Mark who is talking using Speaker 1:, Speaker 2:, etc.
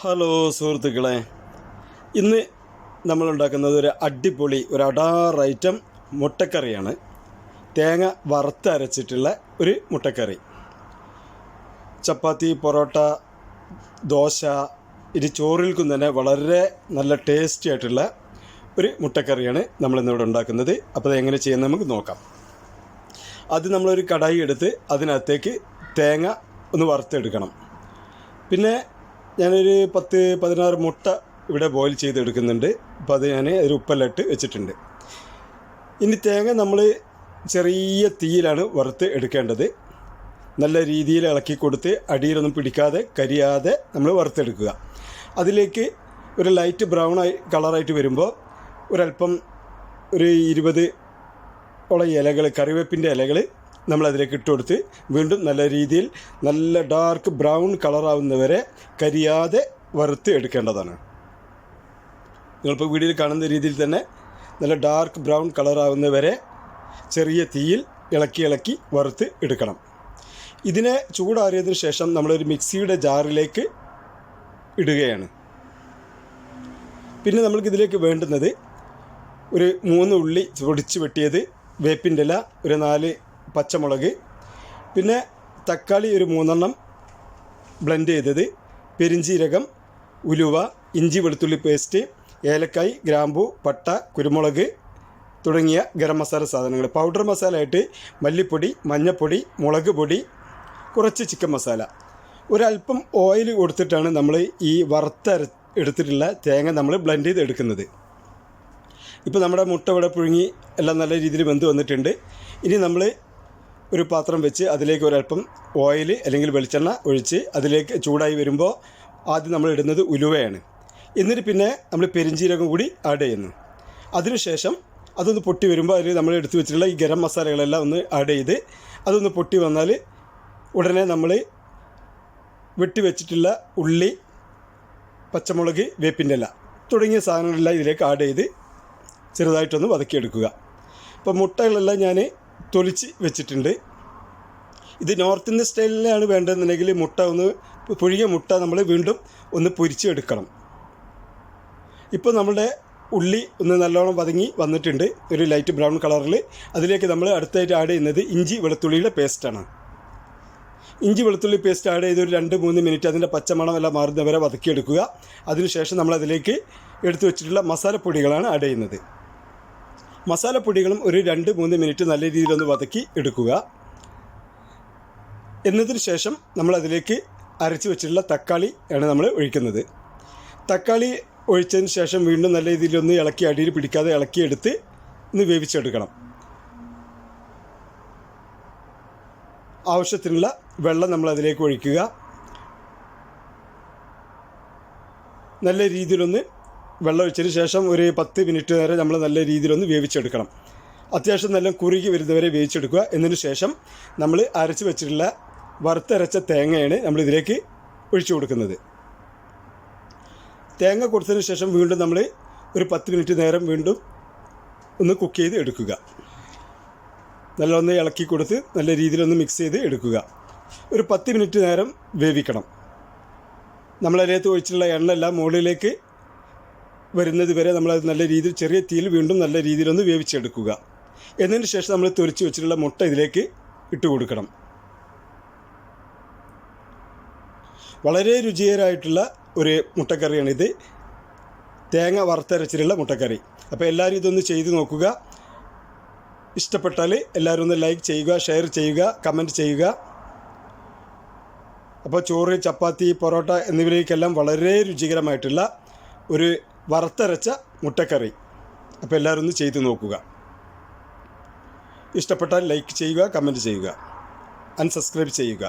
Speaker 1: Hello സുഹൃത്തുക്കളെ. ഇന്ന് നമ്മൾ ഉണ്ടാക്കുന്നത് ഒരു അടിപൊളി ഒരു അടാർ ഐറ്റം മുട്ടക്കറിയാണ്. തേങ്ങ വറുത്തരച്ചിട്ടുള്ള ഒരു മുട്ടക്കറി. ചപ്പാത്തി പൊറോട്ട ദോശ ഇനി ചോറിൽക്കും തന്നെ വളരെ നല്ല ടേസ്റ്റി ആയിട്ടുള്ള ഒരു മുട്ടക്കറിയാണ് നമ്മളിന്നിവിടെ ഉണ്ടാക്കുന്നത്. അപ്പോൾ അത് എങ്ങനെ ചെയ്യുന്നത് നമുക്ക് നോക്കാം. അത് നമ്മളൊരു കടായി എടുത്ത് അതിനകത്തേക്ക് തേങ്ങ ഒന്ന് വറുത്തെടുക്കണം. പിന്നെ ഞാനൊരു പത്ത് പതിനാറ് മുട്ട ഇവിടെ ബോയിൽ ചെയ്തെടുക്കുന്നുണ്ട്. അപ്പോൾ അത് ഞാൻ ഒരു ഉപ്പെല്ലാം വെച്ചിട്ടുണ്ട്. ഇനി തേങ്ങ നമ്മൾ ചെറിയ തീയിലാണ് വറുത്ത് എടുക്കേണ്ടത്. നല്ല രീതിയിൽ ഇളക്കി കൊടുത്ത് അടിയിലൊന്നും പിടിക്കാതെ കരിയാതെ നമ്മൾ വറുത്തെടുക്കുക. അതിലേക്ക് ഒരു ലൈറ്റ് ബ്രൗൺ ആയി കളറായിട്ട് വരുമ്പോൾ ഒരല്പം ഒരു ഇരുപത് ഉള്ള ഇലകൾ കറിവേപ്പിന്റെ ഇലകൾ നമ്മൾ അതിലേക്ക് ഇട്ട് കൊടുത്ത് വീണ്ടും നല്ല രീതിയിൽ നല്ല ഡാർക്ക് ബ്രൗൺ കളറാവുന്നവരെ കരിയാതെ വറുത്ത് എടുക്കേണ്ടതാണ്. നിങ്ങളിപ്പോൾ വീഡിയോയിൽ കാണുന്ന രീതിയിൽ തന്നെ നല്ല ഡാർക്ക് ബ്രൗൺ കളറാവുന്നവരെ ചെറിയ തീയിൽ ഇളക്കി ഇളക്കി വറുത്ത് എടുക്കണം. ഇതിനെ ചൂടാറിയതിന് ശേഷം നമ്മളൊരു മിക്സിയുടെ ജാറിലേക്ക് ഇടുകയാണ്. പിന്നെ നമ്മൾക്കിതിലേക്ക് വേണ്ടുന്നത് ഒരു മൂന്ന് ഉള്ളി പൊടിച്ച് വെട്ടിയത് വേപ്പിന്റെ ഇല ഒരു നാല് പച്ചമുളക്. പിന്നെ തക്കാളി ഒരു മൂന്നെണ്ണം ബ്ലെൻഡ് ചെയ്തത്. പെരിഞ്ചീരകം ഉലുവ ഇഞ്ചി വെളുത്തുള്ളി പേസ്റ്റ് ഏലക്കായ് ഗ്രാമ്പു പട്ട കുരുമുളക് തുടങ്ങിയ ഗരം മസാല സാധനങ്ങൾ. പൗഡർ മസാല ആയിട്ട് മല്ലിപ്പൊടി മഞ്ഞൾപ്പൊടി മുളക് പൊടി കുറച്ച് ചിക്കൻ മസാല ഒരല്പം ഓയിൽ കൊടുത്തിട്ടാണ് നമ്മൾ ഈ വറുത്തര എടുത്തിട്ടുള്ള തേങ്ങ നമ്മൾ ബ്ലെൻഡ് ചെയ്ത് എടുക്കുന്നത്. ഇപ്പോൾ നമ്മുടെ മുട്ട ഇവിടെ പുഴുങ്ങി എല്ലാം നല്ല രീതിയിൽ വെന്ത് വന്നിട്ടുണ്ട്. ഇനി നമ്മൾ ഒരു പാത്രം വെച്ച് അതിലേക്ക് ഒരല്പം ഓയിൽ അല്ലെങ്കിൽ വെളിച്ചെണ്ണ ഒഴിച്ച് അതിലേക്ക് ചൂടായി വരുമ്പോൾ ആദ്യം നമ്മൾ ഇടുന്നത് ഉലുവയാണ്. എന്നിട്ട് പിന്നെ നമ്മൾ പെരിഞ്ചീരകം കൂടി ആഡ് ചെയ്യുന്നു. അതിനുശേഷം അതൊന്ന് പൊട്ടി വരുമ്പോൾ അതിൽ നമ്മൾ എടുത്തു വെച്ചിട്ടുള്ള ഈ ഗരം മസാലകളെല്ലാം ഒന്ന് ആഡ് ചെയ്ത് അതൊന്ന് പൊട്ടി വന്നാൽ ഉടനെ നമ്മൾ വെട്ടി വെച്ചിട്ടുള്ള ഉള്ളി പച്ചമുളക് വേപ്പിന്റെ ഇല തുടങ്ങിയ സാധനങ്ങളെല്ലാം ഇതിലേക്ക് ആഡ് ചെയ്ത് ചെറുതായിട്ടൊന്ന് വതക്കിയെടുക്കുക. അപ്പോൾ മുട്ടകളെല്ലാം ഞാൻ തൊലിച്ച് വെച്ചിട്ടുണ്ട്. ഇത് നോർത്ത് ഇന്ത്യൻ സ്റ്റൈലിലാണ് വേണ്ടതെന്നുണ്ടെങ്കിൽ മുട്ട ഒന്ന് പുഴുകിയ മുട്ട നമ്മൾ വീണ്ടും ഒന്ന് പൊരിച്ചെടുക്കണം. ഇപ്പോൾ നമ്മുടെ ഉള്ളി ഒന്ന് നല്ലോണം വതങ്ങി വന്നിട്ടുണ്ട്. ഒരു ലൈറ്റ് ബ്രൗൺ കളറിൽ. അതിലേക്ക് നമ്മൾ അടുത്തായിട്ട് ആഡ് ചെയ്യുന്നത് ഇഞ്ചി വെളുത്തുള്ളിയുടെ പേസ്റ്റാണ്. ഇഞ്ചി വെളുത്തുള്ളി പേസ്റ്റ് ആഡ് ചെയ്ത് ഒരു രണ്ട് മൂന്ന് മിനിറ്റ് അതിന്റെ പച്ചമണം എല്ലാം മാറുന്നവരെ വതക്കിയെടുക്കുക. അതിനുശേഷം നമ്മൾ അതിലേക്ക് എടുത്തു വെച്ചിട്ടുള്ള മസാലപ്പൊടികളാണ് ആഡ് ചെയ്യുന്നത്. മസാലപ്പൊടികളും ഒരു രണ്ട് മൂന്ന് മിനിറ്റ് നല്ല രീതിയിലൊന്ന് വതക്കി എടുക്കുക. എന്നതിന് ശേഷം നമ്മളതിലേക്ക് അരച്ച് വെച്ചിട്ടുള്ള തക്കാളി ആണ് നമ്മൾ ഒഴിക്കുന്നത്. തക്കാളി ഒഴിച്ചതിന് ശേഷം വീണ്ടും നല്ല രീതിയിലൊന്ന് ഇളക്കി അടിയിൽ പിടിക്കാതെ ഇളക്കിയെടുത്ത് ഒന്ന് വേവിച്ചെടുക്കണം. ആവശ്യത്തിനുള്ള വെള്ളം നമ്മൾ അതിലേക്ക് ഒഴിക്കുക. നല്ല രീതിയിലൊന്ന് വെള്ളം ഒഴിച്ചതിന് ശേഷം ഒരു പത്ത് മിനിറ്റ് നേരം നമ്മൾ നല്ല രീതിയിലൊന്ന് വേവിച്ചെടുക്കണം. അത്യാവശ്യം നല്ല കുറുകി വരുന്നവരെ വേവിച്ചെടുക്കുക. എന്നതിന് ശേഷം നമ്മൾ അരച്ച് വെച്ചിട്ടുള്ള വറുത്തരച്ച തേങ്ങയാണ് നമ്മൾ ഇതിലേക്ക് ഒഴിച്ചു കൊടുക്കുന്നത്. തേങ്ങ കൊടുത്തതിന് ശേഷം വീണ്ടും നമ്മൾ ഒരു പത്ത് മിനിറ്റ് നേരം വീണ്ടും ഒന്ന് കുക്ക് ചെയ്ത് എടുക്കുക. നല്ലൊന്ന് ഇളക്കി കൊടുത്ത് നല്ല രീതിയിലൊന്ന് മിക്സ് ചെയ്ത് എടുക്കുക. ഒരു പത്ത് മിനിറ്റ് നേരം വേവിക്കണം. നമ്മളതിനകത്ത് ഒഴിച്ചിട്ടുള്ള എണ്ണ എല്ലാം മുകളിലേക്ക് വരുന്നത് വരെ നമ്മളത് നല്ല രീതിയിൽ ചെറിയ തീയിൽ വീണ്ടും നല്ല രീതിയിലൊന്ന് വേവിച്ചെടുക്കുക. എന്നതിന് ശേഷം നമ്മൾ തൊലിച്ച് വെച്ചിട്ടുള്ള മുട്ട ഇതിലേക്ക് ഇട്ട് കൊടുക്കണം. വളരെ രുചികരമായിട്ടുള്ള ഒരു മുട്ടക്കറിയാണിത് തേങ്ങ വറുത്തരച്ചിട്ടുള്ള മുട്ടക്കറി. അപ്പോൾ എല്ലാവരും ഇതൊന്ന് ചെയ്ത് നോക്കുക. ഇഷ്ടപ്പെട്ടാൽ എല്ലാവരും ഒന്ന് ലൈക്ക് ചെയ്യുക ഷെയർ ചെയ്യുക കമന്റ് ചെയ്യുക. അപ്പോൾ ചോറ് ചപ്പാത്തി പൊറോട്ട എന്നിവയിലേക്കെല്ലാം വളരെ രുചികരമായിട്ടുള്ള ഒരു വറുത്തരച്ച മുട്ടക്കറി. അപ്പോൾ എല്ലാവരും ഒന്ന് ചെയ്ത് നോക്കുക. ഇഷ്ടപ്പെട്ടാൽ ലൈക്ക് ചെയ്യുക കമന്റ് ചെയ്യുക. അൺസബ്സ്ക്രൈബ് ചെയ്യുക.